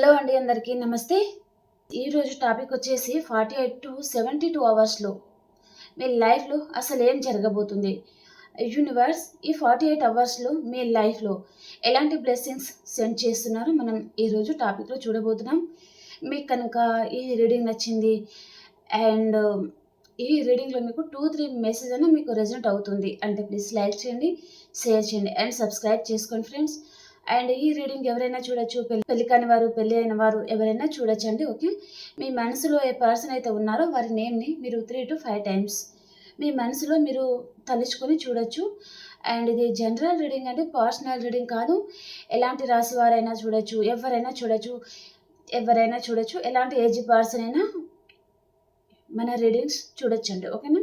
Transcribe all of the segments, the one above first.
Hello అండి అందరికీ నమస్తే. ఈరోజు టాపిక్ వచ్చేసి forty eight to seventy two అవర్స్లో మీ లైఫ్లో అసలు ఏం జరగబోతుంది? యూనివర్స్ ఈ ఫార్టీ ఎయిట్ అవర్స్లో మీ లైఫ్లో ఎలాంటి బ్లెస్సింగ్స్ సెండ్ చేస్తున్నారో మనం ఈరోజు టాపిక్లో చూడబోతున్నాం. మీకు కనుక ఈ రీడింగ్ నచ్చింది అండ్ ఈ రీడింగ్లో మీకు టూ త్రీ మెసేజ్ అయినా మీకు రెజల్ట్ అవుతుంది. అంటే ప్లీజ్ లైక్ చేయండి షేర్ చేయండి అండ్ సబ్స్క్రైబ్ చేసుకోండి ఫ్రెండ్స్ అండ్ ఈ రీడింగ్ ఎవరైనా చూడొచ్చు పెళ్ళి పెళ్ళి కాని వారు పెళ్ళి అయిన వారు ఎవరైనా చూడొచ్చండి ఓకే? మీ మనసులో ఏ పర్సన్ అయితే ఉన్నారో వారి నేమ్ని మీరు త్రీ టు ఫైవ్ టైమ్స్ మీ మనసులో మీరు తలుచుకొని చూడొచ్చు. అండ్ ఇది జనరల్ రీడింగ్ అంటే పర్సనల్ రీడింగ్ కాదు. ఎలాంటి రాశి వారైనా చూడొచ్చు ఎవరైనా చూడొచ్చు ఎవరైనా చూడొచ్చు ఎలాంటి ఏజ్ పర్సన్ అయినా మన రీడింగ్స్ చూడొచ్చండి ఓకేనా?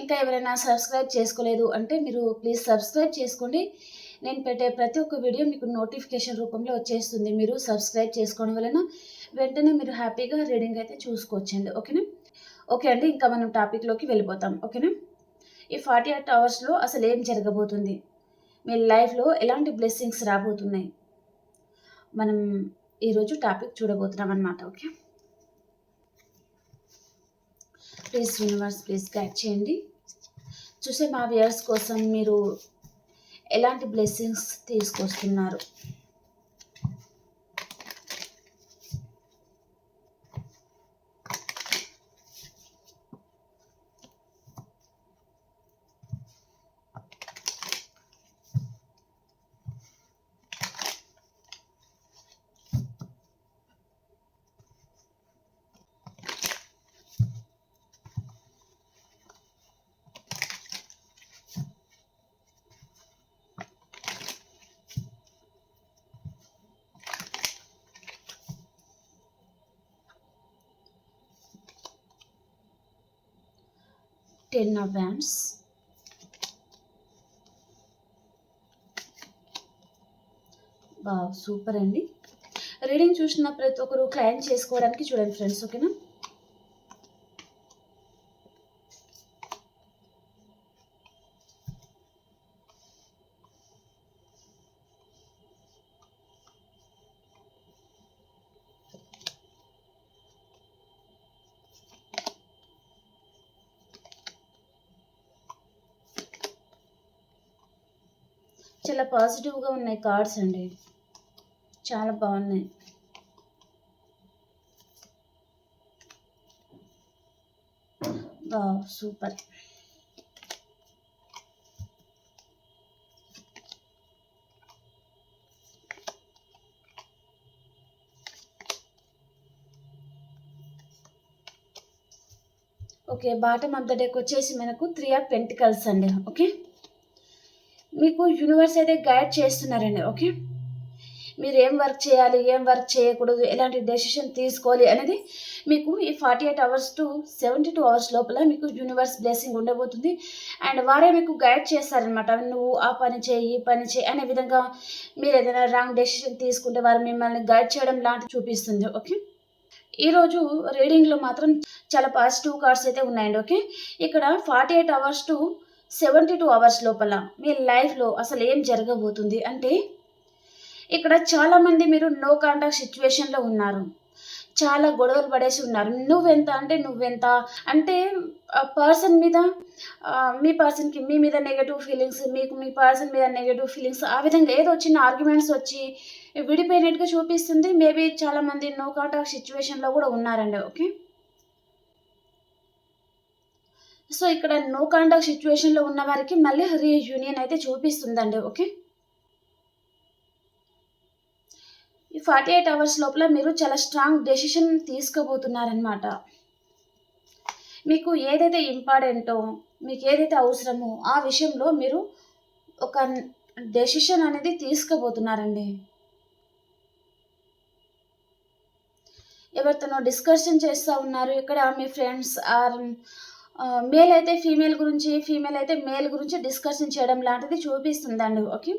ఇంకా ఎవరైనా సబ్స్క్రైబ్ చేసుకోలేదు అంటే మీరు ప్లీజ్ సబ్స్క్రైబ్ చేసుకోండి. నేను పెట్టే ప్రతి ఒక్క వీడియో మీకు నోటిఫికేషన్ రూపంలో వచ్చేస్తుంది. మీరు సబ్స్క్రైబ్ చేసుకోవడం వలన వెంటనే మీరు హ్యాపీగా రీడింగ్ అయితే చూసుకోవచ్చండి. ఓకేనా? ఓకే అండి ఇంకా మనం టాపిక్లోకి వెళ్ళిపోతాం. ఓకేనా? ఈ ఫార్టీ ఎయిట్ అవర్స్లో అసలు ఏం జరగబోతుంది? మీ లైఫ్లో ఎలాంటి బ్లెస్సింగ్స్ రాబోతున్నాయి? మనం ఈరోజు టాపిక్ చూడబోతున్నాం అనమాట okay? Please universe please guide చేయండి. చూసే మా వ్యూయర్స్ కోసం మీరు ఎలాంటి బ్లెస్సింగ్స్ తీసుకొస్తున్నారు? టెన్ ఆఫ్ వ్యాండ్స్ బా సూపర్ అండి. రీడింగ్ చూసిన ప్రతి ఒక్కరు క్లైమ్ చేసుకోవడానికి చూడండి ఫ్రెండ్స్ ఓకేనా చాలా పాజిటివ్గా ఉన్నాయి కార్డ్స్ అండి. చాలా బాగున్నాయి. బా super. Okay bottom of the deck వచ్చేసి మనకు త్రీ ఆఫ్ పెంటికల్స్ అండి ఓకే? మీకు యూనివర్స్ అయితే గైడ్ చేస్తున్నారండి ఓకే మీరు ఏం వర్క్ చేయాలి ఏం వర్క్ చేయకూడదు ఎలాంటి డెసిషన్ తీసుకోవాలి అనేది మీకు ఈ forty eight hours to seventy two hours లోపల మీకు యూనివర్స్ బ్లెస్సింగ్ ఉండబోతుంది. అండ్ వారే మీకు గైడ్ చేస్తారనమాట నువ్వు ఆ పని చేయి ఈ పని చేయి అనే విధంగా మీరు ఏదైనా రాంగ్ డెసిషన్ తీసుకుంటే వారు మిమ్మల్ని గైడ్ చేయడం లాంటి చూపిస్తుంది ఓకే ఈరోజు రీడింగ్లో మాత్రం చాలా పాజిటివ్ కార్డ్స్ అయితే ఉన్నాయండి ఓకే ఇక్కడ forty eight hours to seventy two hours లోపల మీ లైఫ్లో అసలు ఏం జరగబోతుంది అంటే ఇక్కడ చాలామంది మీరు నో కాంటాక్ట్ సిచ్యువేషన్లో ఉన్నారు. చాలా గొడవలు పడేసి ఉన్నారు. నువ్వెంత అంటే నువ్వెంత? అంటే పర్సన్ మీద మీ పర్సన్కి మీ మీద నెగటివ్ ఫీలింగ్స్ మీకు మీ పర్సన్ మీద నెగటివ్ ఫీలింగ్స్ ఆ విధంగా ఏదో చిన్న ఆర్గ్యుమెంట్స్ వచ్చి విడిపోయినట్టుగా చూపిస్తుంది. మేబీ చాలామంది నో కాంటాక్ట్ సిచ్యువేషన్లో కూడా ఉన్నారండి ఓకే సో ఇక్కడ నో కాంటాక్ట్ సిచ్యువేషన్లో ఉన్న వారికి మళ్ళీ రీయూనియన్ అయితే చూపిస్తుందండి ఓకే ఈ ఫార్టీ ఎయిట్ అవర్స్ లోపల మీరు చాలా స్ట్రాంగ్ డెసిషన్ తీసుకోబోతున్నారనమాట మీకు ఏదైతే ఇంపార్టెంటో మీకు ఏదైతే అవసరమో ఆ విషయంలో మీరు ఒక డెసిషన్ అనేది తీసుకోబోతున్నారండి. ఎవరితోనో డిస్కషన్ చేస్తూ ఉన్నారు ఇక్కడ మీ ఫ్రెండ్స్ ఆర్ మేల్ అయితే ఫీమేల్ గురించి ఫీమేల్ అయితే మేల్ గురించి డిస్కషన్ చేయడం లాంటిది చూపిస్తుందండి ఓకే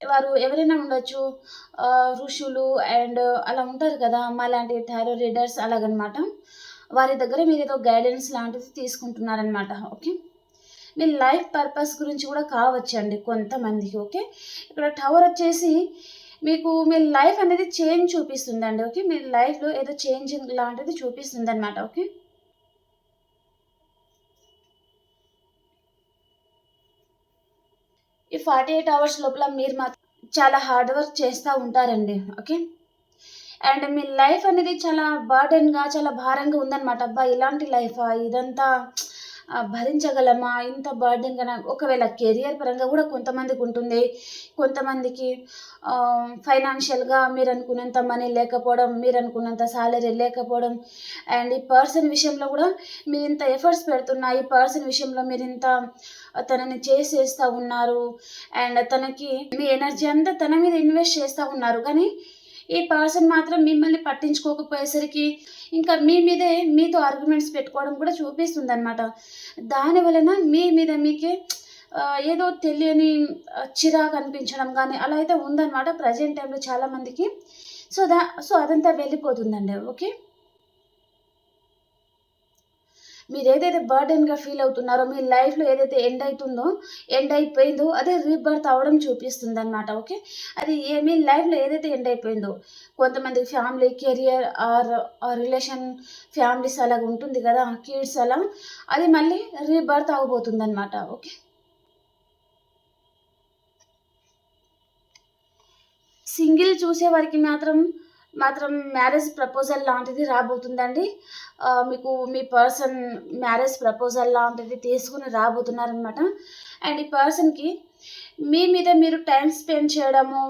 వారు ఎవరైనా ఉండొచ్చు ఋషులు అండ్ అలా ఉంటారు కదా మా లాంటి టారో రీడర్స్ అలాగనమాట. వారి దగ్గర మీరు ఏదో గైడెన్స్ లాంటిది తీసుకుంటున్నారనమాట ఓకే మీ లైఫ్ పర్పస్ గురించి కూడా కావచ్చండి కొంతమందికి ఓకే ఇక్కడ టవర్ వచ్చేసి మీకు మీ లైఫ్ అనేది చేంజ్ చూపిస్తుందండి ఓకే మీ లైఫ్లో ఏదో చేంజింగ్ లాంటిది చూపిస్తుంది అనమాట ఓకే ఈ ఫార్టీ ఎయిట్ అవర్స్ లోపల మీరు మాత్రం చాలా హార్డ్ వర్క్ చేస్తూ ఉంటారండి ఓకే అండ్ మీ లైఫ్ అనేది చాలా బర్డెన్గా చాలా భారంగా ఉందన్నమాట. అబ్బా ఇలాంటి లైఫా ఇదంతా భరించగలమా? ఇంత బర్డెన్గా ఒకవేళ కెరియర్ పరంగా కూడా కొంతమందికి ఉంటుంది. కొంతమందికి ఫైనాన్షియల్గా మీరు అనుకున్నంత మనీ లేకపోవడం మీరు అనుకున్నంత సాలరీ లేకపోవడం అండ్ ఈ పర్సన్ విషయంలో కూడా మీరు ఇంత ఎఫర్ట్స్ పెడుతున్నా ఈ పర్సన్ విషయంలో మీరు ఇంత తనని చేసేస్తూ ఉన్నారు. అండ్ తనకి మీ ఎనర్జీ అంతా తన మీద ఇన్వెస్ట్ చేస్తూ ఉన్నారు. కానీ ఈ పర్సన్ మాత్రం మిమ్మల్ని పట్టించుకోకపోయేసరికి ఇంకా మీ మీదే మీతో ఆర్గ్యుమెంట్స్ పెట్టుకోవడం కూడా చూపిస్తుంది అనమాట దాని వలన మీ మీద మీకే ఏదో తెలియని చిరాకు అనిపించడం కానీ అలా అయితే ఉందన్నమాట. ప్రజెంట్ టైంలో చాలామందికి సో దా సో అదంతా వెళ్ళిపోతుందండి. ఓకే మీరు ఏదైతే బర్డెన్గా ఫీల్ అవుతున్నారో మీ లైఫ్లో ఏదైతే ఎండ్ అవుతుందో ఎండ్ అయిపోయిందో అదే రీబర్త్ అవ్వడం చూపిస్తుంది అనమాట ఓకే అది ఏ మీ లైఫ్లో ఏదైతే ఎండ్ అయిపోయిందో కొంతమంది family career or relation families అలాగ ఉంటుంది కదా కిడ్స్ అలా అది మళ్ళీ రీబర్త్ అవ్వబోతుంది అనమాట ఓకే సింగిల్ చూసే వారికి మాత్రం మాత్రం మ్యారేజ్ ప్రపోజల్ లాంటిది రాబోతుందండి. మీకు మీ పర్సన్ మ్యారేజ్ ప్రపోజల్ లాంటిది తీసుకుని రాబోతున్నారనమాట అండ్ ఈ పర్సన్కి మీ మీద మీరు టైం స్పెండ్ చేయడము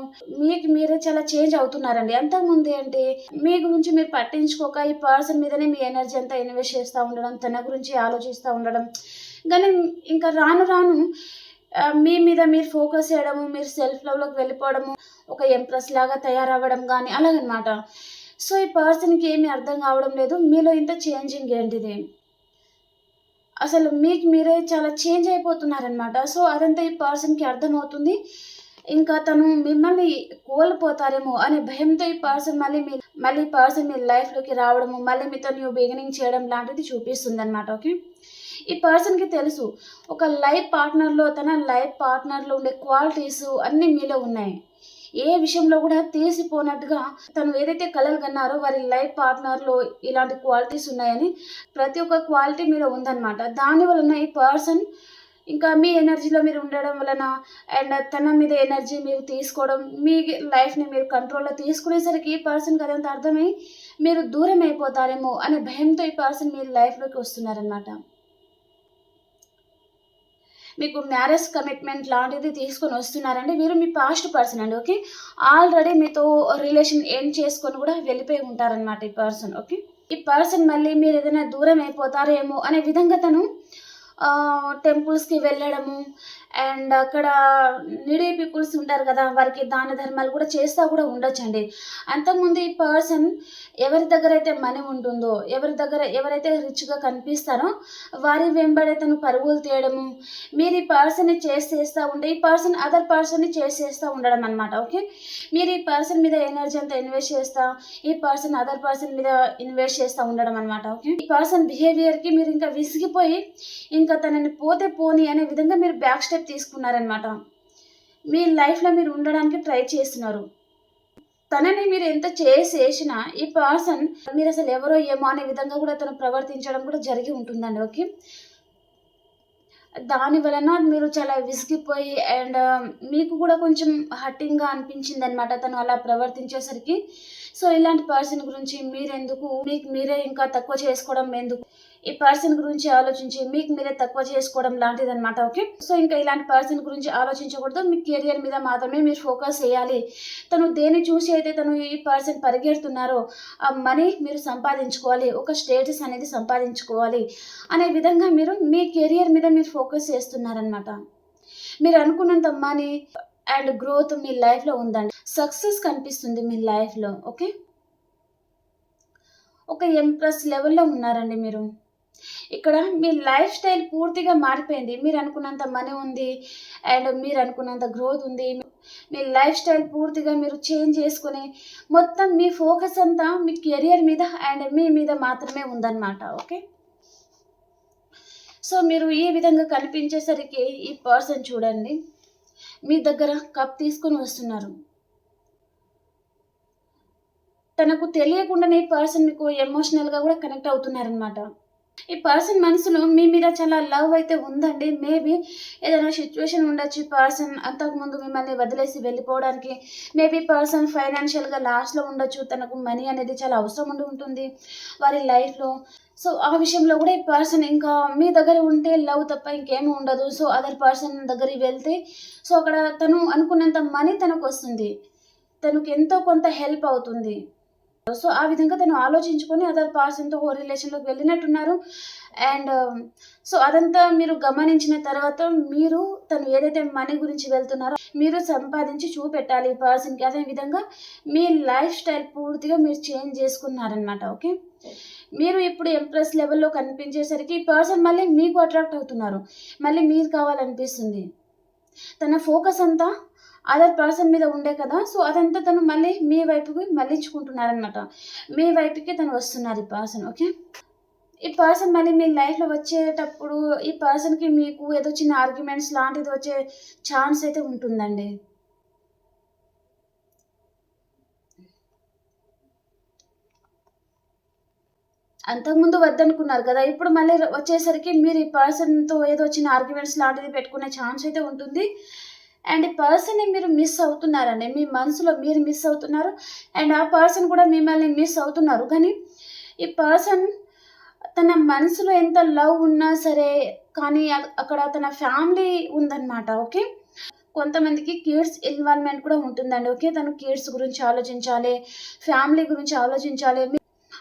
మీకు మీరే చాలా చేంజ్ అవుతున్నారండి. అంతకుముందు ఏంటి మీ గురించి మీరు పట్టించుకోక ఈ పర్సన్ మీదనే మీ ఎనర్జీ అంతా ఇన్వెస్ట్ చేస్తూ ఉండడం తన గురించి ఆలోచిస్తూ ఉండడం. కానీ ఇంకా రాను రాను మీ మీద మీరు ఫోకస్ చేయడము మీరు సెల్ఫ్ లవ్లోకి వెళ్ళిపోవడము ఒక ఎంప్రెస్ లాగా తయారవ్వడం కానీ అలాగనమాట. సో ఈ పర్సన్కి ఏమీ అర్థం కావడం లేదు. మీలో ఇంత చేంజింగ్ ఏంటిది? అసలు మీకు మీరే చాలా చేంజ్ అయిపోతున్నారనమాట. సో అదంతా ఈ పర్సన్కి అర్థమవుతుంది. ఇంకా తను మిమ్మల్ని కోల్పోతారేమో అనే భయంతో ఈ పర్సన్ మళ్ళీ మీ మళ్ళీ పర్సన్ మీ లైఫ్లోకి రావడము మళ్ళీ మీతో న్యూ బిగినింగ్ చేయడం లాంటిది చూపిస్తుంది అనమాట ఓకే ఈ పర్సన్కి తెలుసు ఒక లైఫ్ పార్ట్నర్లో తన లైఫ్ పార్ట్నర్లో ఉండే క్వాలిటీస్ అన్నీ మీలో ఉన్నాయి. ఏ విషయంలో కూడా తీసిపోనట్టుగా తను ఏదైతే కలలు కన్నారో వారి లైఫ్ పార్ట్నర్లో ఇలాంటి క్వాలిటీస్ ఉన్నాయని ప్రతి ఒక్క క్వాలిటీ మీద ఉందన్నమాట. దాని వలన ఈ పర్సన్ ఇంకా మీ ఎనర్జీలో మీరు ఉండడం వలన అండ్ తన మీద ఎనర్జీ మీరు తీసుకోవడం మీ లైఫ్ని మీరు కంట్రోల్లో తీసుకునేసరికి ఈ పర్సన్ కదంత అర్థమై మీరు దూరం అయిపోతారేమో అనే భయంతో ఈ పర్సన్ మీ లైఫ్లోకి వస్తున్నారనమాట మీకు మ్యారేజ్ కమిట్మెంట్ లాంటిది తీసుకొని వస్తున్నారండి. మీరు మీ పాస్ట్ పర్సన్ అండి ఓకే ఆల్రెడీ మీతో రిలేషన్ ఎండ్ చేసుకొని కూడా వెళ్ళిపోయి ఉంటారనమాట ఈ పర్సన్ ఓకే ఈ పర్సన్ మళ్ళీ మీరు ఏదైనా దూరం అయిపోతారేమో అనే విధంగా తను టెంపుల్స్కి వెళ్ళడము అండ్ అక్కడ నిడీ పీపుల్స్ ఉంటారు కదా వారికి దాన ధర్మాలు కూడా చేస్తూ కూడా ఉండొచ్చండి. అంతకుముందు ఈ పర్సన్ ఎవరి దగ్గర అయితే మనీ ఉంటుందో ఎవరి దగ్గర ఎవరైతే రిచ్గా కనిపిస్తారో వారి వెంబడి తను పరుగులు తీయడము. మీరు ఈ పర్సన్ని చేసేస్తూ ఉండే ఈ పర్సన్ అదర్ పర్సన్ని చేసేస్తూ ఉండడం అనమాట ఓకే మీరు ఈ పర్సన్ మీద ఎనర్జీ అంతా ఇన్వెస్ట్ చేస్తా ఈ పర్సన్ అదర్ పర్సన్ మీద ఇన్వెస్ట్ చేస్తూ ఉండడం అనమాట ఓకే ఈ పర్సన్ బిహేవియర్కి మీరు ఇంకా విసిగిపోయి ఇంకా ఇంకా తనని పోతే పోని అనే విధంగా మీరు బ్యాక్ స్టెప్ తీసుకున్నారనమాట మీ లైఫ్లో మీరు ఉండడానికి ట్రై చేస్తున్నారు. తనని మీరు ఎంత చేసేసినా ఈ పర్సన్ మీరు అసలు ఎవరో ఏమో అనే విధంగా కూడా తను ప్రవర్తించడం కూడా జరిగి ఉంటుందండి ఓకే? దాని వలన మీరు చాలా విసిగిపోయి అండ్ um, మీకు కూడా కొంచెం హట్టింగ్గా అనిపించింది అనమాట తను అలా ప్రవర్తించేసరికి. సో ఇలాంటి పర్సన్ గురించి మీరెందుకు? మీకు మీరే ఇంకా తక్కువ చేసుకోవడం ఎందుకు? ఈ పర్సన్ గురించి ఆలోచించి మీకు మీరే తక్కువ చేసుకోవడం లాంటిది అనమాట ఓకే సో ఇంకా ఇలాంటి పర్సన్ గురించి ఆలోచించకూడదు. మీ కెరియర్ మీద మాత్రమే మీరు ఫోకస్ చేయాలి. తను దేన్ని చూసి అయితే తను ఈ పర్సన్ పరిగెడుతున్నారో ఆ మనీ మీరు సంపాదించుకోవాలి. ఒక స్టేటస్ అనేది సంపాదించుకోవాలి. అనే విధంగా మీరు మీ కెరియర్ మీద మీరు ఫోకస్ చేస్తున్నారనమాట మీరు అనుకున్నంత మనీ అండ్ గ్రోత్ మీ లైఫ్లో ఉందండి. సక్సెస్ కనిపిస్తుంది మీ లైఫ్లో ఓకే ఒక ఎంప్రెస్ లెవెల్లో ఉన్నారండి మీరు. ఇక్కడ మీ లైఫ్ స్టైల్ పూర్తిగా మారిపోయింది. మీరు అనుకున్నంత మనీ ఉంది అండ్ మీరు అనుకున్నంత గ్రోత్ ఉంది. మీ లైఫ్ స్టైల్ పూర్తిగా మీరు చేంజ్ చేసుకుని మొత్తం మీ ఫోకస్ అంతా మీ కెరియర్ మీద అండ్ మీ మీద మాత్రమే ఉందన్నమాట. ఓకే? సో మీరు ఈ విధంగా కనిపించేసరికి ఈ పర్సన్ చూడండి. మీ దగ్గర కప్ తీసుకొని వస్తున్నారు. తనకు తెలియకుండానే ఈ పర్సన్ మీకు ఎమోషనల్గా కూడా కనెక్ట్ అవుతున్నారనమాట ఈ పర్సన్ మనసులో మీ మీద చాలా లవ్ అయితే ఉందండి. మేబీ ఏదైనా సిచ్యువేషన్ ఉండొచ్చు పర్సన్ అంతకుముందు మిమ్మల్ని వదిలేసి వెళ్ళిపోవడానికి. మేబీ పర్సన్ ఫైనాన్షియల్గా లాస్ట్లో ఉండొచ్చు తనకు మనీ అనేది చాలా అవసరం ఉండి ఉంటుంది వారి లైఫ్లో సో ఆ విషయంలో కూడా ఈ పర్సన్ ఇంకా మీ దగ్గర ఉంటే లవ్ తప్ప ఇంకేమీ ఉండదు. సో అదర్ పర్సన్ దగ్గరికి వెళ్తే సో అక్కడ తను అనుకున్నంత మనీ తనకు వస్తుంది. తనకు ఎంతో కొంత హెల్ప్ అవుతుంది. సో ఆ విధంగా తను ఆలోచించుకొని అదర్ పర్సన్తో ఓ రిలేషన్లోకి వెళ్ళినట్టున్నారు. అండ్ సో um, అదంతా మీరు గమనించిన తర్వాత మీరు తను ఏదైతే మనీ గురించి వెళ్తున్నారో మీరు సంపాదించి చూపెట్టాలి ఈ పర్సన్కి అదే విధంగా మీ లైఫ్ స్టైల్ పూర్తిగా మీరు చేంజ్ చేసుకున్నారనమాట ఓకే మీరు ఇప్పుడు ఎంప్రెస్ లెవెల్లో కనిపించేసరికి ఈ పర్సన్ మళ్ళీ మీకు అట్రాక్ట్ అవుతున్నారు. మళ్ళీ మీరు కావాలనిపిస్తుంది. తన ఫోకస్ అంతా అదర్ పర్సన్ మీద ఉండే కదా సో అదంతా తను మళ్ళీ మీ వైపుకి మళ్ళించుకుంటున్నారనమాట మీ వైపుకి తను వస్తున్నారు ఈ పర్సన్ ఓకే ఈ పర్సన్ మళ్ళీ మీ లైఫ్లో వచ్చేటప్పుడు ఈ పర్సన్కి మీకు ఏదో చిన్న ఆర్గ్యుమెంట్స్ లాంటిది వచ్చే ఛాన్స్ అయితే ఉంటుందండి. అంతకుముందు వద్దనుకున్నారు కదా ఇప్పుడు మళ్ళీ వచ్చేసరికి మీరు ఈ పర్సన్తో ఏదో చిన్న ఆర్గ్యుమెంట్స్ లాంటిది పెట్టుకునే ఛాన్స్ అయితే ఉంటుంది. అండ్ పర్సన్ పర్సన్ని మీరు మిస్ అవుతున్నారండి మీ మనసులో మీరు మిస్ అవుతున్నారు. అండ్ ఆ పర్సన్ కూడా మిమ్మల్ని మిస్ అవుతున్నారు. కానీ ఈ పర్సన్ తన మనసులో ఎంత లవ్ ఉన్నా సరే కానీ అక్కడ తన ఫ్యామిలీ ఉందన్నమాట ఓకే కొంతమందికి కిడ్స్ ఇన్వాల్వ్మెంట్ కూడా ఉంటుందండి ఓకే తను కిడ్స్ గురించి ఆలోచించాలి ఫ్యామిలీ గురించి ఆలోచించాలి.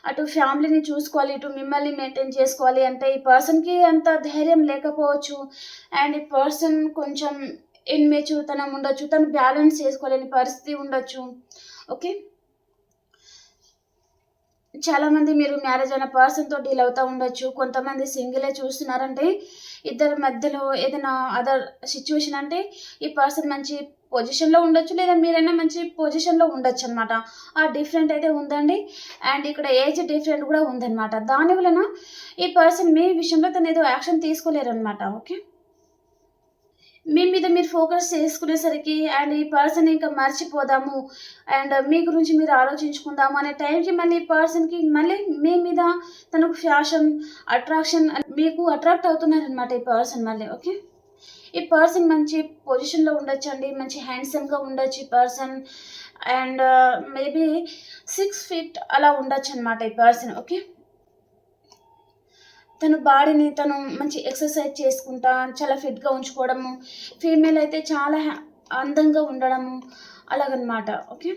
అటు ఫ్యామిలీని చూసుకోవాలి ఇటు మిమ్మల్ని మెయింటైన్ చేసుకోవాలి అంటే ఈ పర్సన్కి అంత ధైర్యం లేకపోవచ్చు. అండ్ ఈ పర్సన్ కొంచెం ఇన్మెచ్యూర్తనం ఉండొచ్చు తను బ్యాలెన్స్ చేసుకోలేని పరిస్థితి ఉండొచ్చు. ఓకే? చాలామంది మీరు మ్యారేజ్ అయిన పర్సన్తో డీల్ అవుతూ ఉండొచ్చు. కొంతమంది సింగిలే చూస్తున్నారంటే ఇద్దరి మధ్యలో ఏదైనా అదర్ సిచ్యువేషన్ అంటే ఈ పర్సన్ మంచి పొజిషన్లో ఉండొచ్చు లేదా మీరైనా మంచి పొజిషన్లో ఉండొచ్చు అనమాట ఆ డిఫరెంట్ అయితే ఉందండి. అండ్ ఇక్కడ ఏజ్ డిఫరెంట్ కూడా ఉందన్నమాట. దాని వలన ఈ పర్సన్ మీ విషయంలో తను ఏదో యాక్షన్ తీసుకోలేరు అనమాట ఓకే? మీ మీద మీరు ఫోకస్ చేసుకునేసరికి అండ్ ఈ పర్సన్ ఇంకా మర్చిపోదాము. అండ్ మీ గురించి మీరు ఆలోచించుకుందాము అనే టైంకి మళ్ళీ ఈ పర్సన్కి మళ్ళీ మీ మీద తనకు ఫ్యాషన్ అట్రాక్షన్ మీకు అట్రాక్ట్ అవుతున్నారనమాట ఈ పర్సన్ మళ్ళీ ఓకే ఈ పర్సన్ మంచి పొజిషన్లో ఉండొచ్చు అండి మంచి హ్యాండ్సమ్గా ఉండొచ్చు ఈ person and maybe six feet అలా ఉండొచ్చు అనమాట ఈ పర్సన్ ఓకే తన బాడీని తను మంచి ఎక్సర్సైజ్ చేసుకుంటా చాలా ఫిట్గా ఉంచుకోవడము ఫీమేల్ అయితే చాలా హ్యా- అందంగా ఉండడము అలాగనమాట ఓకే?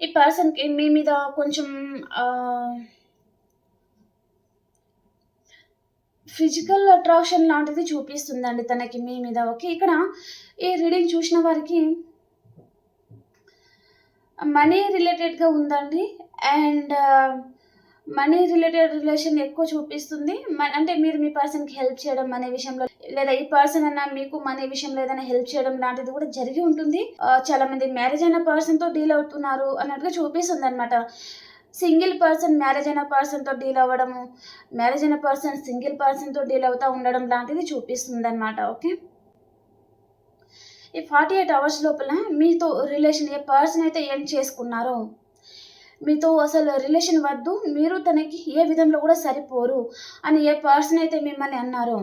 ఈ పర్సన్కి మీ మీద కొంచెం ఫిజికల్ అట్రాక్షన్ లాంటిది చూపిస్తుందండి తనకి మీ మీద ఓకే? ఇక్కడ ఈ రీడింగ్ చూసిన వారికి మనీ రిలేటెడ్గా ఉందండి. అండ్ మనీ రిలేటెడ్ రిలేషన్ ఎక్కువ చూపిస్తుంది. మ- అంటే మీరు మీ పర్సన్కి హెల్ప్ చేయడం అనే విషయంలో లేదా ఈ పర్సన్ అన్న మీకు మనీ విషయంలో ఏదైనా హెల్ప్ చేయడం లాంటిది కూడా జరిగి ఉంటుంది. చాలా మంది మ్యారేజ్ అయిన పర్సన్తో డీల్ అవుతున్నారు అన్నట్టుగా చూపిస్తుంది అనమాట సింగిల్ పర్సన్ మ్యారేజ్ అయిన పర్సన్తో డీల్ అవ్వడము మ్యారేజ్ అయిన పర్సన్ సింగిల్ పర్సన్తో డీల్ అవుతూ ఉండడం లాంటిది చూపిస్తుంది అనమాట ఓకే ఈ ఫార్టీ ఎయిట్ అవర్స్ లోపల మీతో రిలేషన్ ఏ పర్సన్ అయితే ఎండ్ చేసుకున్నారో మీతో అసలు రిలేషన్ వద్దు మీరు తనకి ఏ విధంలో కూడా సరిపోరు అని ఏ పర్సన్ అయితే మిమ్మల్ని అన్నారు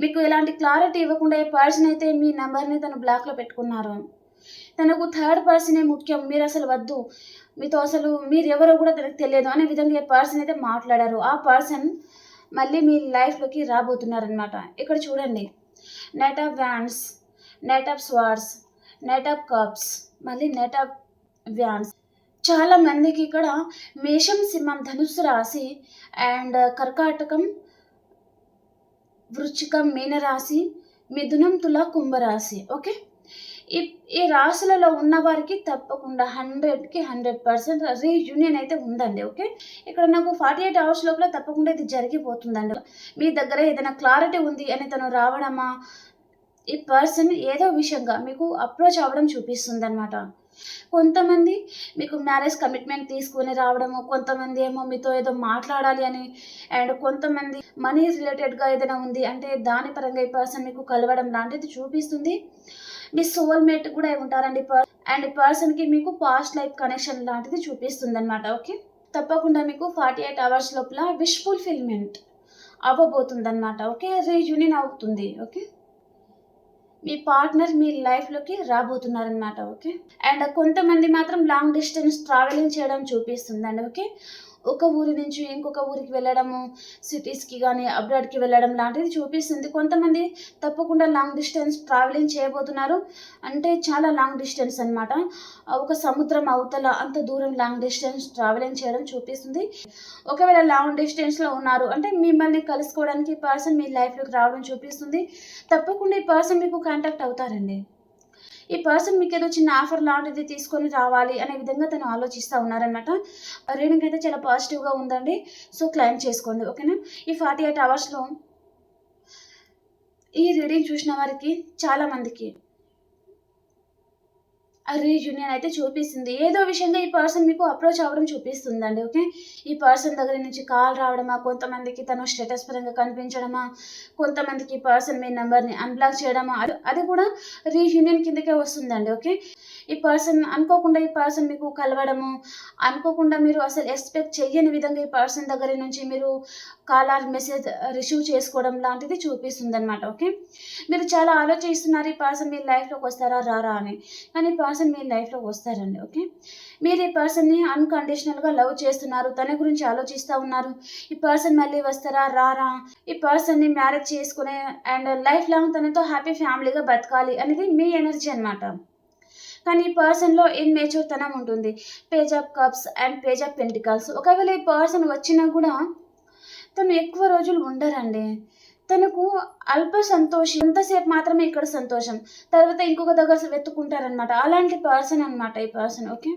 మీకు ఎలాంటి క్లారిటీ ఇవ్వకుండా ఏ పర్సన్ అయితే మీ నెంబర్ని తను బ్లాక్లో పెట్టుకున్నారు తనకు థర్డ్ పర్సనే ముఖ్యం మీరు అసలు వద్దు మీతో అసలు మీరు ఎవరో కూడా తనకు తెలియదు అనే విధంగా ఏ పర్సన్ అయితే మాట్లాడారు ఆ పర్సన్ మళ్ళీ మీ లైఫ్లోకి రాబోతున్నారనమాట ఇక్కడ చూడండి knight of wands knight of swords knight of cups మళ్ళీ నెట్ ఆఫ్ వ్యాన్స్ చాలా మందికి ఇక్కడ మేషం సింహం ధనుసు రాశి అండ్ కర్కాటకం వృచ్చికం మీనరాశి మిథునం తుల కుంభరాశి. ఓకే ఈ ఈ రాశులలో ఉన్న వారికి తప్పకుండా హండ్రెడ్కి హండ్రెడ్ పర్సెంట్ రీయూనియన్ అయితే ఉందండి. ఓకే ఇక్కడ నాకు ఫార్టీ ఎయిట్ అవర్స్ లోపల తప్పకుండా ఇది జరిగిపోతుందండి. మీ దగ్గర ఏదైనా క్లారిటీ ఉంది అని తను రావడమా? ఈ పర్సన్ ఏదో విషయంగా మీకు అప్రోచ్ అవ్వడం చూపిస్తుంది అనమాట కొంతమంది మీకు మ్యారేజ్ కమిట్మెంట్ తీసుకొని రావడము కొంతమంది ఏమో మీతో ఏదో మాట్లాడాలి అని అండ్ కొంతమంది మనీ రిలేటెడ్గా ఏదైనా ఉంది అంటే దాని పరంగా ఈ పర్సన్ మీకు కలవడం లాంటిది చూపిస్తుంది. మీ సోల్మేట్ కూడా అయి ఉంటారండి అండ్ పర్సన్కి మీకు పాస్ట్ లైఫ్ కనెక్షన్ లాంటిది చూపిస్తుంది అనమాట ఓకే తప్పకుండా మీకు ఫార్టీ ఎయిట్ అవర్స్ లోపల విష్ ఫుల్ఫిల్మెంట్ అవ్వబోతుంది అనమాట ఓకే రీయూనియన్ అవుతుంది ఓకే మీ పార్ట్నర్ మీ లైఫ్లోకి రాబోతున్నారనమాట ఓకే అండ్ కొంతమంది మాత్రం లాంగ్ డిస్టెన్స్ ట్రావెలింగ్ చేయడం చూపిస్తుందండి ఓకే ఒక ఊరి నుంచి ఇంకొక ఊరికి వెళ్ళడము సిటీస్కి కానీ అబ్రాడ్కి వెళ్ళడం లాంటిది చూపిస్తుంది. కొంతమంది తప్పకుండా లాంగ్ డిస్టెన్స్ ట్రావెలింగ్ చేయబోతున్నారు. అంటే చాలా లాంగ్ డిస్టెన్స్ అనమాట ఒక సముద్రం అవతల అంత దూరం లాంగ్ డిస్టెన్స్ ట్రావెలింగ్ చేయడం చూపిస్తుంది. ఒకవేళ లాంగ్ డిస్టెన్స్లో ఉన్నారు అంటే మిమ్మల్ని కలుసుకోవడానికి పర్సన్ మీ లైఫ్లోకి రావడం చూపిస్తుంది. తప్పకుండా ఈ పర్సన్ మీకు కాంటాక్ట్ అవుతారండి. ఈ పర్సన్ మీకు ఏదో చిన్న ఆఫర్ లాంటిది తీసుకొని రావాలి అనే విధంగా తను ఆలోచిస్తూ ఉన్నారనమాట రీడింగ్ అయితే చాలా పాజిటివ్గా ఉందండి. సో క్లైమ్ చేసుకోండి ఓకేనా ఈ ఫార్టీ ఎయిట్ అవర్స్లో ఈ రీడింగ్ చూసిన వారికి చాలామందికి రీయూనియన్ అయితే చూపిస్తుంది. ఏదో విషయంగా ఈ పర్సన్ మీకు అప్రోచ్ అవ్వడం చూపిస్తుందండి ఓకే? ఈ పర్సన్ దగ్గర నుంచి కాల్ రావడమా కొంతమందికి తను స్టేటస్ పరంగా కనిపించడమా కొంతమందికి ఈ పర్సన్ మీ నెంబర్ని అన్బ్లాక్ చేయడమా అది అది కూడా రీయూనియన్ కిందకే వస్తుందండి ఓకే? ఈ పర్సన్ అనుకోకుండా ఈ పర్సన్ మీకు కలవడము అనుకోకుండా మీరు అసలు ఎక్స్పెక్ట్ చేయని విధంగా ఈ పర్సన్ దగ్గర నుంచి మీరు కాల్ ఆర్ మెసేజ్ రిసీవ్ చేసుకోవడం లాంటిది చూపిస్తుంది అనమాట ఓకే? మీరు చాలా ఆలోచిస్తున్నారు ఈ పర్సన్ మీ లైఫ్లోకి వస్తారా రారా అని. కానీ పర్సన్ మీ లైఫ్లో వస్తారండి ఓకే? మీరు ఈ పర్సన్ని అన్కండిషనల్గా లవ్ చేస్తున్నారు తన గురించి ఆలోచిస్తూ ఉన్నారు. ఈ పర్సన్ మళ్ళీ వస్తారా రారా? ఈ పర్సన్ని మ్యారేజ్ చేసుకునే అండ్ లైఫ్ లాంగ్ తనతో హ్యాపీ ఫ్యామిలీగా బతకాలి అనేది మీ ఎనర్జీ అనమాట కానీ ఈ పర్సన్లో ఇన్మేచ్యూర్ తనం ఉంటుంది. Page of cups and page of pentacles ఒకవేళ ఈ పర్సన్ వచ్చినా కూడా తను ఎక్కువ రోజులు ఉండరండి. తనకు అల్ప సంతోషం ఎంతసేపు మాత్రమే ఇక్కడ సంతోషం. తర్వాత ఇంకొక దగ్గర వెతుక్కుంటారనమాట అలాంటి పర్సన్ అనమాట ఈ పర్సన్ ఓకే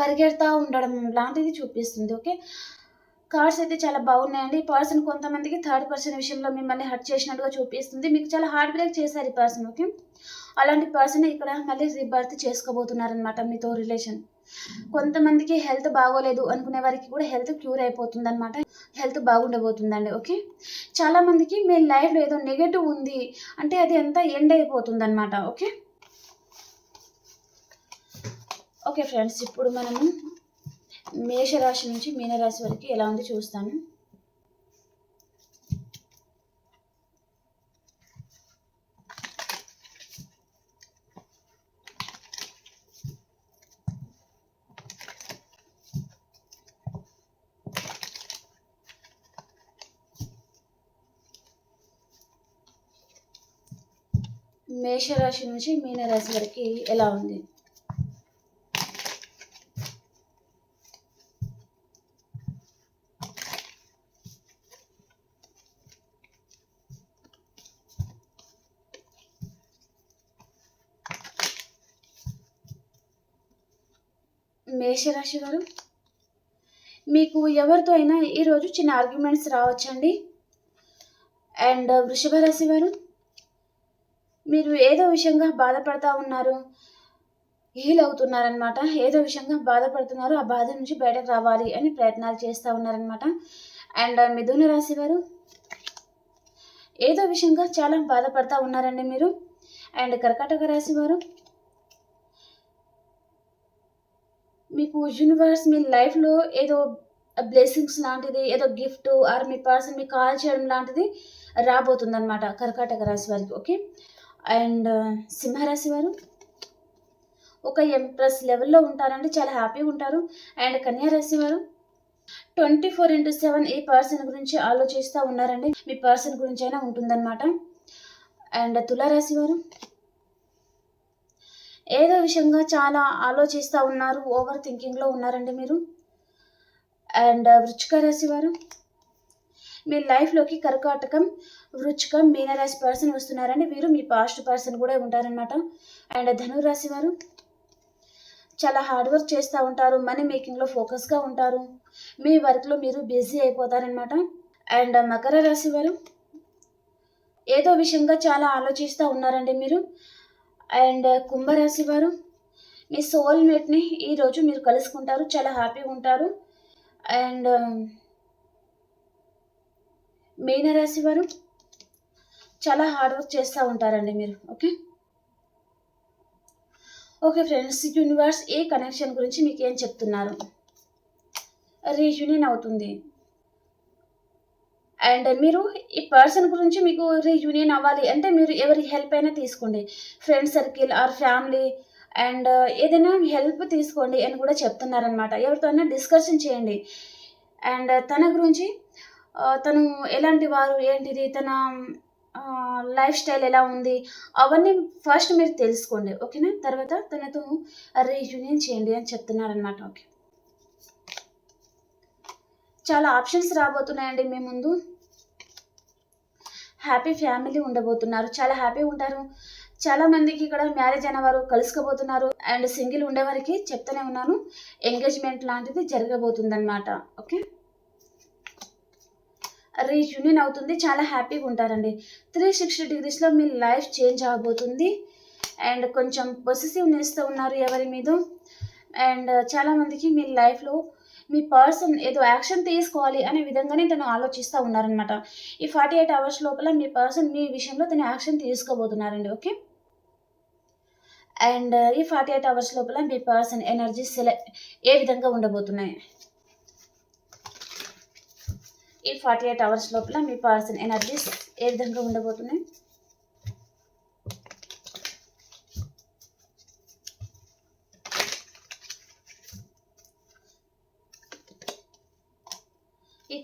పరిగెడతా ఉండడం లాంటిది చూపిస్తుంది ఓకే కార్డ్స్ అయితే చాలా బాగున్నాయండి. ఈ పర్సన్ కొంతమందికి థర్డ్ పర్సన్ విషయంలో మిమ్మల్ని హర్ట్ చేసినట్టుగా చూపిస్తుంది. మీకు చాలా హార్ట్ బ్రేక్ చేశారు ఈ పర్సన్ ఓకే అలాంటి పర్సన్ ఇక్కడ మళ్ళీ రీబర్త్ చేసుకోబోతున్నారనమాట మీతో రిలేషన్ కొంతమందికి హెల్త్ బాగోలేదు అనుకునే వారికి కూడా హెల్త్ క్యూర్ అయిపోతుంది అనమాట హెల్త్ బాగుండబోతుందండి ఓకే? చాలామందికి మీ లైఫ్లో ఏదో నెగటివ్ ఉంది అంటే అది ఎంత ఎండ్ అయిపోతుంది అనమాట ఓకే? ఓకే ఫ్రెండ్స్ ఇప్పుడు మనము మేషరాశి నుంచి మీనరాశి వరకు ఎలా ఉంది చూస్తాను. మేషరాశి నుంచి మీనరాశి వరకు ఎలా ఉంది? మేషరాశి వారు మీకు ఎవరితో అయినా ఈరోజు చిన్న ఆర్గ్యుమెంట్స్ రావచ్చండి. అండ్ వృషభ రాశి వారు మీరు ఏదో విషయంగా బాధపడతా ఉన్నారు హీల్ అవుతున్నారనమాట ఏదో విషయంగా బాధపడుతున్నారు ఆ బాధ నుంచి బయటకు రావాలి అని ప్రయత్నాలు చేస్తూ ఉన్నారనమాట అండ్ మిథున రాశి వారు ఏదో విషయంగా చాలా బాధపడతా ఉన్నారండి మీరు. అండ్ కర్కాటక రాశి వారు మీకు యూనివర్స్ మీ లైఫ్లో ఏదో బ్లెస్సింగ్స్ లాంటిది ఏదో గిఫ్ట్ ఆర్ మీ పర్సన్ మీకు కాల్ చేయడం లాంటిది రాబోతుంది అనమాట కర్కాటక రాశి వారికి ఓకే అండ్ సింహరాశి వారు ఒక ఎంప్రెస్ లెవెల్లో ఉంటారండి చాలా హ్యాపీగా ఉంటారు. అండ్ కన్యారాశి వారు ట్వంటీ ఫోర్ ఇంటూ సెవెన్ ఈ పర్సన్ గురించి ఆలోచిస్తూ ఉన్నారండి. మీ పర్సన్ గురించి అయినా ఉంటుందన్నమాట. అండ్ తులారాశి వారు ఏదో విషయంగా చాలా ఆలోచిస్తూ ఉన్నారు ఓవర్ థింకింగ్లో ఉన్నారండి మీరు. అండ్ వృచ్చిక రాశి వారు మీ లైఫ్లోకి కర్కాటకం వృచ్చికం మీనరాశి పర్సన్ వస్తున్నారండి వీరు మీ పాస్ట్ పర్సన్ కూడా ఉంటారనమాట అండ్ ధనురాశి వారు చాలా హార్డ్ వర్క్ చేస్తూ ఉంటారు మనీ మేకింగ్లో ఫోకస్గా ఉంటారు. మీ వర్క్లో మీరు బిజీ అయిపోతారనమాట అండ్ మకర రాశి వారు ఏదో విషయంగా చాలా ఆలోచిస్తూ ఉన్నారండి మీరు. అండ్ కుంభరాశి వారు మీ సోల్మేట్ని ఈరోజు మీరు కలుసుకుంటారు చాలా హ్యాపీగా ఉంటారు. అండ్ మీనరాశి వారు చాలా హార్డ్ వర్క్ చేస్తూ ఉంటారండి మీరు ఓకే ఓకే ఫ్రెండ్స్ యూనివర్స్ ఏ కనెక్షన్ గురించి మీకు ఏం చెప్తున్నారు? రీయూనియన్ అవుతుంది. అండ్ మీరు ఈ పర్సన్ గురించి మీకు రీయూనియన్ అవ్వాలి అంటే మీరు ఎవరి హెల్ప్ అయినా తీసుకోండి. Friend circle or family and ఏదైనా హెల్ప్ తీసుకోండి అని కూడా చెప్తున్నారనమాట ఎవరితో అయినా డిస్కషన్ చేయండి. అండ్ uh, తన గురించి తను ఎలాంటి వారు ఏంటిది తన లైఫ్ స్టైల్ ఎలా ఉంది అవన్నీ ఫస్ట్ మీరు తెలుసుకోండి ఓకేనా? తర్వాత తనతో రీయూనియన్ చేయండి అని చెప్తున్నారనమాట ఓకే. చాలా ఆప్షన్స్ రాబోతున్నాయండి మీ ముందు. హ్యాపీ ఫ్యామిలీ ఉండబోతున్నారు చాలా హ్యాపీ ఉంటారు. చాలా మందికి ఇక్కడ మ్యారేజ్ అయిన వారు కలుసుకోబోతున్నారు అండ్ సింగిల్ ఉండేవారికి చెప్తూనే ఉన్నాను ఎంగేజ్మెంట్ లాంటిది జరగబోతుందన్నమాట ఓకే. రీయూనియన్ అవుతుంది. చాలా హ్యాపీగా ఉంటారండి. త్రీ సిక్స్టీ డిగ్రీస్లో మీ లైఫ్ చేంజ్ అవబోతుంది. అండ్ కొంచెం పొసెసివ్నెస్తో ఉన్నారు ఎవరి మీద. అండ్ చాలామందికి మీ లైఫ్లో మీ పర్సన్ ఏదో యాక్షన్ తీసుకోవాలి అనే విధంగానే తను ఆలోచిస్తూ ఉన్నారనమాట ఈ ఫార్టీ ఎయిట్ అవర్స్ లోపల మీ పర్సన్ మీ విషయంలో తను యాక్షన్ తీసుకోబోతున్నారండి. ఓకే? అండ్ ఈ ఫార్టీ ఎయిట్ అవర్స్ లోపల మీ పర్సన్ ఎనర్జీ సెలెక్ట్ ఏ విధంగా ఉండబోతున్నాయి? ఈ ఫార్టీ ఎయిట్ అవర్స్ లోపల మీ పర్సన్ ఎనర్జీస్ ఏ విధంగా ఉండబోతున్నాయి?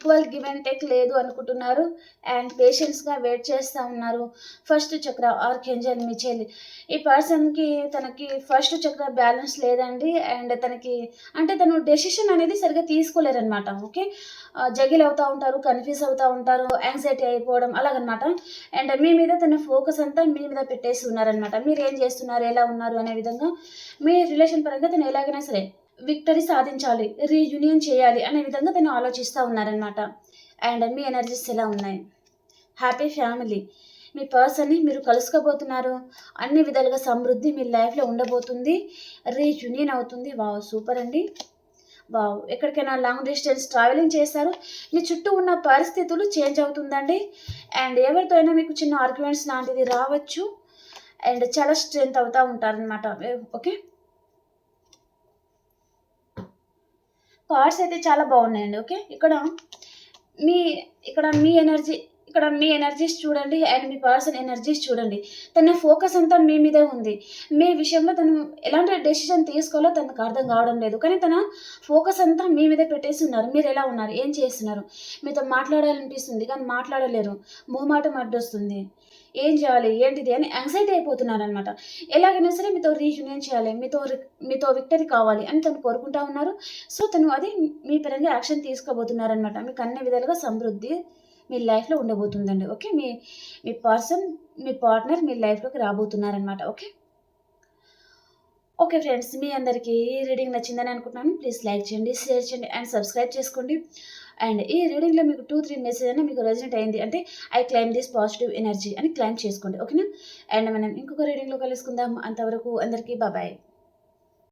ఈక్వల్ గివ్ అండ్ టెక్ లేదు అనుకుంటున్నారు. అండ్ పేషెన్స్గా వెయిట్ చేస్తూ ఉన్నారు. ఫస్ట్ చక్ర ఆర్కెంజల్ మిచెల్ ఈ పర్సన్కి తనకి ఫస్ట్ చక్ర బ్యాలెన్స్ లేదండి. అండ్ తనకి అంటే తను డెసిషన్ అనేది సరిగ్గా తీసుకోలేరనమాట ఓకే జగిల్ అవుతూ ఉంటారు కన్ఫ్యూజ్ అవుతూ ఉంటారు యాంగ్జైటీ అయిపోవడం అలాగనమాట అండ్ మీ మీద తన ఫోకస్ అంతా మీ మీద పెట్టేసి ఉన్నారనమాట మీరు ఏం చేస్తున్నారు ఎలా ఉన్నారు అనే విధంగా మీ రిలేషన్ పరంగా తను ఎలాగైనా సరే విక్టరీ సాధించాలి రీయూనియన్ చేయాలి అనే విధంగా తను ఆలోచిస్తూ ఉన్నారనమాట అండ్ మీ ఎనర్జీస్ ఎలా ఉన్నాయి? హ్యాపీ ఫ్యామిలీ మీ పర్సన్ని మీరు కలుసుకోబోతున్నారు. అన్ని విధాలుగా సమృద్ధి మీ లైఫ్లో ఉండబోతుంది. రీయూనియన్ అవుతుంది. వావ్ సూపర్ అండి. వావ్ ఎక్కడికైనా లాంగ్ డిస్టెన్స్ ట్రావెలింగ్ చేస్తారు మీ చుట్టూ ఉన్న పరిస్థితులు చేంజ్ అవుతుందండి. అండ్ ఎవరితో అయినా మీకు చిన్న ఆర్గ్యుమెంట్స్ లాంటిది రావచ్చు. అండ్ చాలా స్ట్రెంత్ అవుతూ ఉంటారనమాట ఓకే కార్డ్స్ అయితే చాలా బాగున్నాయండి ఓకే? ఇక్కడ మీ ఇక్కడ మీ ఎనర్జీ ఇక్కడ మీ ఎనర్జీస్ చూడండి అండ్ మీ పర్సన్ ఎనర్జీస్ చూడండి. తన ఫోకస్ అంతా మీ మీదే ఉంది. మీ విషయంలో తను ఎలాంటి డెసిషన్ తీసుకోవాలో తనకు అర్థం కావడం లేదు. కానీ తన ఫోకస్ అంతా మీ మీదే పెట్టేసి ఉన్నారు. మీరు ఎలా ఉన్నారు? ఏం చేస్తున్నారు? మీతో మాట్లాడాలనిపిస్తుంది కానీ మాట్లాడలేరు. మొహమాటం అడ్డొస్తుంది. ఏం చేయాలి ఏంటిది అని యాంగ్జైటీ అయిపోతున్నారు అనమాట ఎలాగైనా సరే మీతో రీయూనియన్ చేయాలి మీతో మీతో విక్టరీ కావాలి అని తను కోరుకుంటా ఉన్నారు. సో తను అది మీ పరంగా యాక్షన్ తీసుకోబోతున్నారనమాట మీకు అన్ని విధాలుగా సమృద్ధి మీ లైఫ్లో ఉండబోతుందండి. ఓకే? మీ మీ పర్సన్ మీ పార్ట్నర్ మీ లైఫ్లోకి రాబోతున్నారనమాట ఓకే? ఓకే ఫ్రెండ్స్ మీ అందరికీ ఈ రీడింగ్ నచ్చిందని అనుకుంటున్నాను. ప్లీజ్ లైక్ చేయండి షేర్ చేయండి అండ్ సబ్స్క్రైబ్ చేసుకోండి. అండ్ ఈ రీడింగ్లో మీకు టూ త్రీ మెసేజ్ అయినా మీకు రెజనెట్ అయింది. అంటే I claim this positive energy అని క్లైమ్ చేసుకోండి. ఓకేనా? అండ్ మనం ఇంకొక రీడింగ్లో కలుసుకుందాం. అంతవరకు అందరికీ బాబాయ్